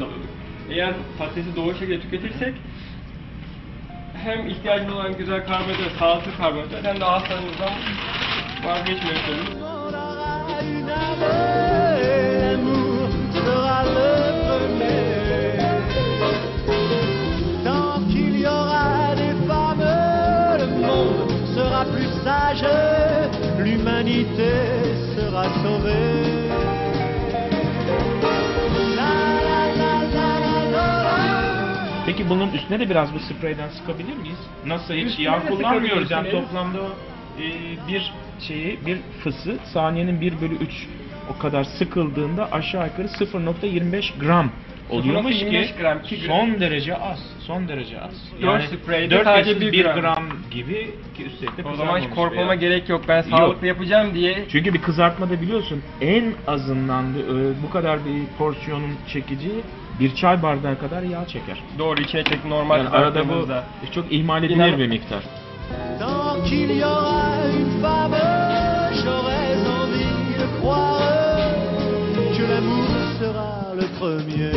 de alıyorduk. Eğer patatesi doğru şekilde tüketirsek hem ihtiyacımız olan güzel karbonhidrat, sağlıklı karbonhidrat hem de hastalığımızdan vazgeçmemiş l'humanité sera sauvée. Peki bunun üstüne de biraz bu spreyden sıkabilir miyiz? Nasıl hiç Üstüne yağ de kullanmıyoruz yani sıkabilirsiniz. toplamda o, e, bir şeyi bir fısı saniyenin 1 bölü 3 o kadar sıkıldığında aşağı yukarı 0.25 gram oluyormuş 0.25 ki gram, ki son derece az. Son derece az. Dört spreyde dört sadece bir bir gram. gram. Gibi ki üstelik de O zaman hiç kızarmamış korkmama veya- gerek yok. Ben sağlıklı yapacağım diye Çünkü bir kızartmada biliyorsun en azından da, e, bu kadar bir porsiyonun çekici bir çay bardağı kadar yağ çeker. doğru içine çek normal Yani arada bu kızarttığımızda. çok ihmal edilir İnan- bir miktar. Tant qu'il y aura une femme, j'aurais envie de croire que l'amour sera le premier.